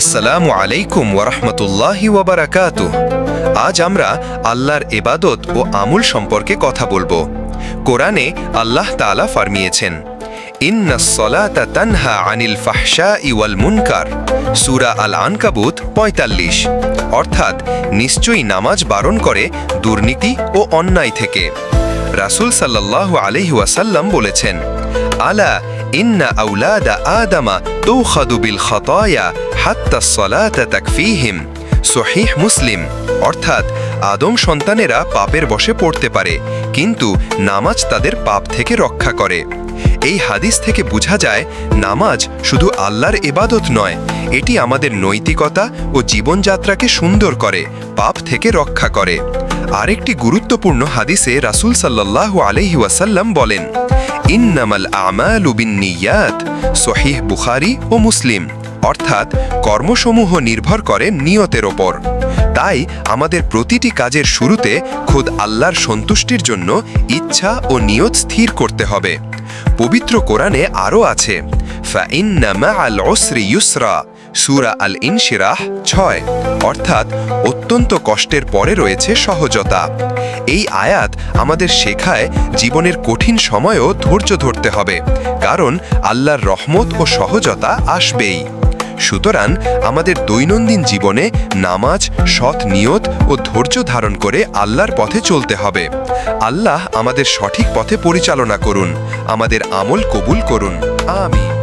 আসসালামু আলাইকুম ওরহমতুল্লাহি ওয়াবারাকাতু আজ আমরা আল্লাহর এবাদত ও আমুল সম্পর্কে কথা বলব। কোরআনে আল্লাহ তাআলা ফরমিয়েছেন তানহা আনিল ফাহশা ইওয়াল মুনকার সূরা আল আনকাবুত পঁয়তাল্লিশ। অর্থাৎ, নিশ্চয়ই নামাজ বারণ করে দুর্নীতি ও অন্যায় থেকে। রাসূল সাল্লাল্লাহু আলাইহি ওয়াসাল্লাম বলেছেন, আলা ইন্না আউলাদা আদামা তুখাদু বিল খতায়া হাত্তা সলাতা তাকফিহিম। সহিহ মুসলিম, অর্থাৎ আদম সন্তানেরা পাপের বশে পড়তে পারে, কিন্তু নামাজ তাদের পাপ থেকে রক্ষা করে। এই হাদিস থেকে বোঝা যায়, নামাজ শুধু আল্লাহর এবাদত নয়, এটি আমাদের নৈতিকতা ও জীবনযাত্রাকে সুন্দর করে, পাপ থেকে রক্ষা করে। আরেকটি গুরুত্বপূর্ণ হাদিসে রাসূল সাল্লাল্লাহু আলাইহি ওয়াসাল্লাম বলেন, ইন্নামাল আমালু বিন্নিয়াত সহিহ বুখারি ও মুসলিম। অর্থাৎ কর্মসমূহ নির্ভর করে নিয়তের ওপর। তাই আমাদের প্রতিটি কাজের শুরুতে খোদ আল্লাহর সন্তুষ্টির জন্য ইচ্ছা ও নিয়ত স্থির করতে হবে। পবিত্র কোরআনে আরও আছে ইউসরা সূরা আল ইনশিরাহ ছয়। অর্থাৎ অত্যন্ত কষ্টের পরে রয়েছে সহজতা। এই আয়াত আমাদের শেখায় জীবনের কঠিন সময়ও ধৈর্য ধরতে হবে, কারণ আল্লাহর রহমত ও সহজতা আসবেই। সুতরাং আমাদের দৈনন্দিন জীবনে নামাজ, সৎ নিয়ত ও ধৈর্য ধারণ করে আল্লাহর পথে চলতে হবে। আল্লাহ আমাদের সঠিক পথে পরিচালনা করুন, আমাদের আমল কবুল করুন। আমিন।